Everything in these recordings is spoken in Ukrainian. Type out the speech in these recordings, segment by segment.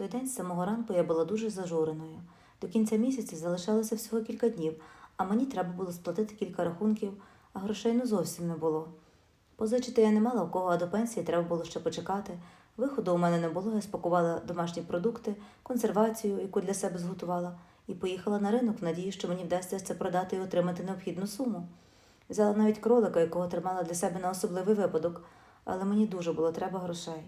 той день з самого ранку я була дуже зажуреною. До кінця місяця залишалося всього кілька днів, а мені треба було сплатити кілька рахунків, а грошей ну зовсім не було. Позичити я не мала в кого, а до пенсії треба було ще почекати. Виходу у мене не було, я спакувала домашні продукти, консервацію, яку для себе зготувала, і поїхала на ринок в надії, що мені вдасться це продати і отримати необхідну суму. Взяла навіть кролика, якого тримала для себе на особливий випадок, але мені дуже було треба грошей.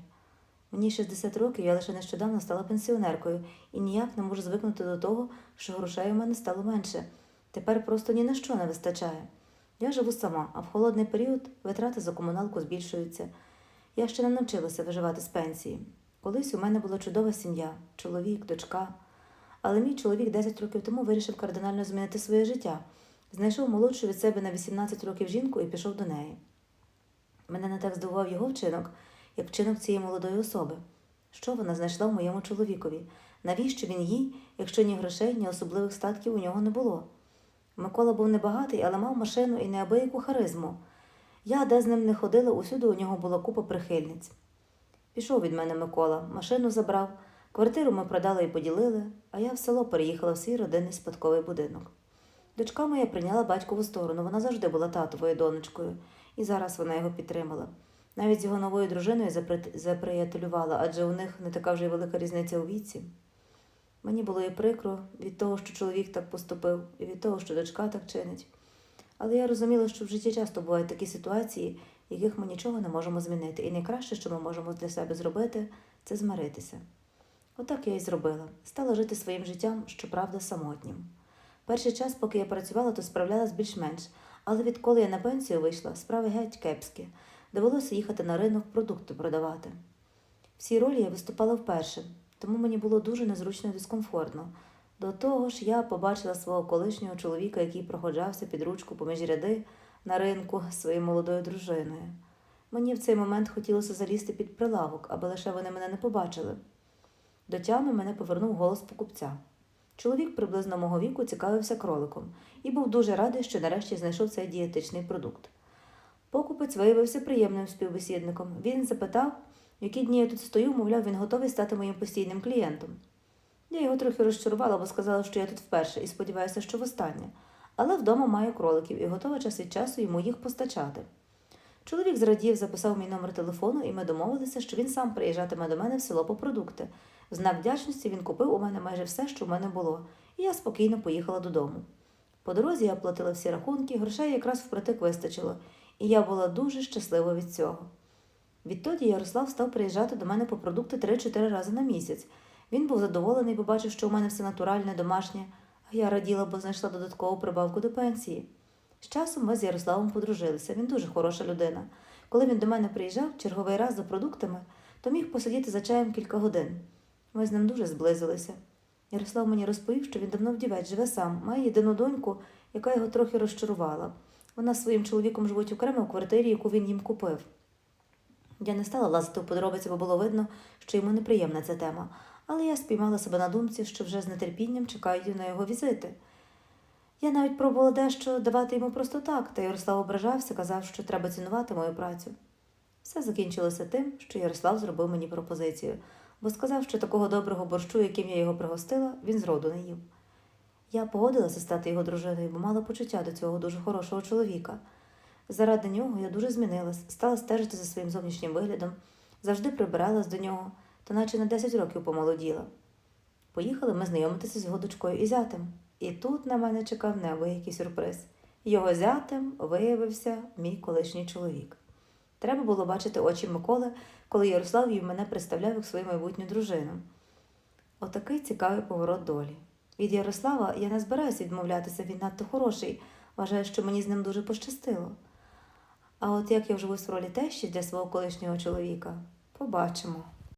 Мені 60 років, я лише нещодавно стала пенсіонеркою і ніяк не можу звикнути до того, що грошей у мене стало менше. Тепер просто ні на що не вистачає. Я живу сама, а в холодний період витрати за комуналку збільшуються. Я ще не навчилася виживати з пенсії. Колись у мене була чудова сім'я, чоловік, дочка. Але мій чоловік 10 років тому вирішив кардинально змінити своє життя. Знайшов молодшу від себе на 18 років жінку і пішов до неї. Мене не так здивував його вчинок, як вчинок цієї молодої особи. Що вона знайшла в моєму чоловікові? Навіщо він їй, якщо ні грошей, ні особливих статків у нього не було? Микола був небагатий, але мав машину і неабияку харизму. Я, де з ним не ходила, усюди у нього була купа прихильниць. Пішов від мене Микола, машину забрав, квартиру ми продали і поділили, а я в село переїхала в свій родинний спадковий будинок. Дочка моя прийняла батькову сторону, вона завжди була татовою донечкою, і зараз вона його підтримала. Навіть з його новою дружиною заприятелювала, адже у них не така вже й велика різниця у віці. Мені було і прикро від того, що чоловік так поступив, і від того, що дочка так чинить. Але я розуміла, що в житті часто бувають такі ситуації, яких ми нічого не можемо змінити. І найкраще, що ми можемо для себе зробити, це змиритися. Отак я і зробила. Стала жити своїм життям, щоправда, самотнім. Перший час, поки я працювала, то справлялась більш-менш, але відколи я на пенсію вийшла, справи геть кепські. Довелося їхати на ринок продукти продавати. В цій ролі я виступала вперше, тому мені було дуже незручно і дискомфортно. До того ж, я побачила свого колишнього чоловіка, який проходжався під ручку поміж ряди на ринку своєю молодою дружиною. Мені в цей момент хотілося залізти під прилавок, аби лише вони мене не побачили. До тями мене повернув голос покупця. Чоловік приблизно мого віку цікавився кроликом і був дуже радий, що нарешті знайшов цей дієтичний продукт. Покупець виявився приємним співбесідником. Він запитав, які дні я тут стою, мовляв, він готовий стати моїм постійним клієнтом. Я його трохи розчарувала, бо сказала, що я тут вперше і сподіваюся, що востаннє. Але вдома маю кроликів і готова час від часу йому їх постачати. Чоловік зрадів, записав мій номер телефону, і ми домовилися, що він сам приїжджатиме до мене в село по продукти. В знак вдячності він купив у мене майже все, що в мене було, і я спокійно поїхала додому. По дорозі я оплатила всі рахунки, грошей якраз впритик вистачило, і я була дуже щаслива від цього. Відтоді Ярослав став приїжджати до мене по продукти 3-4 рази на місяць. Він був задоволений, побачив, що у мене все натуральне, домашнє, а я раділа, бо знайшла додаткову прибавку до пенсії. З часом ми з Ярославом подружилися. Він дуже хороша людина. Коли він до мене приїжджав черговий раз за продуктами, то міг посидіти за чаєм кілька годин. Ми з ним дуже зблизилися. Ярослав мені розповів, що він давно вдівець живе сам, має єдину доньку, яка його трохи розчарувала. Вона з своїм чоловіком живуть окремо в квартирі, яку він їм купив. Я не стала лазити у подробиці, бо було видно, що йому неприємна ця тема, але я спіймала себе на думці, що вже з нетерпінням чекаю на його візити. Я навіть пробувала дещо давати йому просто так, та Ярослав ображався, казав, що треба цінувати мою працю. Все закінчилося тим, що Ярослав зробив мені пропозицію, бо сказав, що такого доброго борщу, яким я його пригостила, він зроду не їв. Я погодилася стати його дружиною, бо мала почуття до цього дуже хорошого чоловіка. Заради нього я дуже змінилась, стала стежити за своїм зовнішнім виглядом, завжди прибиралась до нього, то наче на 10 років помолоділа. Поїхали ми знайомитися з його дочкою і зятем. І тут на мене чекав неабиякий сюрприз. Його зятем виявився мій колишній чоловік. Треба було бачити очі Миколи, коли Ярослав їм мене представляв як свою майбутню дружину. Отакий цікавий поворот долі. Від Ярослава я не збираюся відмовлятися, він надто хороший, вважаю, що мені з ним дуже пощастило. А от як я вживусь в ролі тещі для свого колишнього чоловіка, побачимо.